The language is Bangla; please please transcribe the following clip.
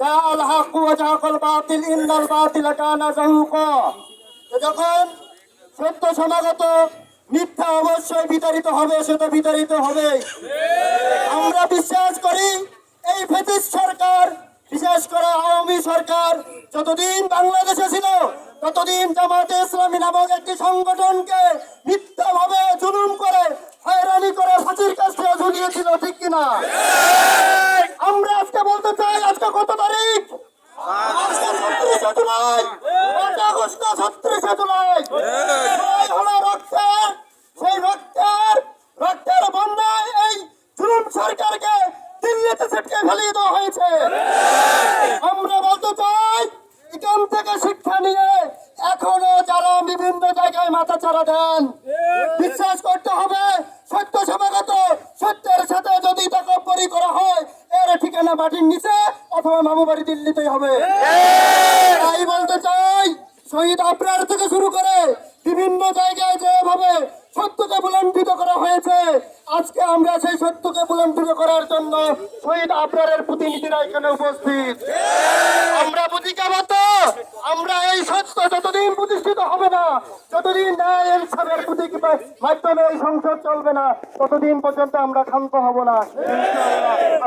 জাল হক ওয়া বাতিল ইন্নাল বাতিলা, কানা যাহুকা যখন সত্য সমাগত, মিথ্যা অবশ্যই বিতাড়িত হবে সেটা বিতাড়িত হবে আমরা বিশ্বাস করি, এই ফেসিস সরকার বিশেষ করে আওয়ামী সরকার, যতদিন বাংলাদেশে ছিল, ততদিন জামাতে ইসলামী নামক একটি সংগঠনকে মিথ্যাভাবে জুলুম করে, হয়রানি করে ফাঁসির কাছে ঝুলিয়েছিল, ঠিক কিনা আমরা আজকে বলতে চাই আজকে কত তারিখ ছত্রিশে জুলাই। পাঁচ আগস্ট ছত্রিশে জুলাই সেই রক্তের রক্তের বন্যায় এই জুলুম সরকারকে দিল্লিতে ছিটকে ফেলিয়ে দেওয়া হয়েছে। আমরা বলতে চাই, এখান থেকে শিক্ষা নিয়ে এখনও যারা বিভিন্ন জায়গায় মাথা চারা দেন, বিশ্বাস করতে হবে ঠিকানা মাটির নিচে অথবা মামু বাড়ি দিল্লিতেই হবে। তাই বলতে চাই শহীদ আবরার থেকে শুরু করে বিভিন্ন জায়গায় যেভাবে সত্যকে বুলন্ডিত করা হয়েছে আজকে আমরা সেই সত্যকে বুলন্ডিত করার জন্য শহীদ আবরারের প্রতিনিধিরা এখানে উপস্থিত। আমরা প্রতিজ্ঞাবদ্ধ আমরা এই সত্য যতদিন প্রতিষ্ঠিত হবে না যতদিন ন্যায় ইনসাফের প্রতীক মাধ্যমে এই সংসদ চলবে না ততদিন পর্যন্ত আমরা ক্ষান্ত হব না।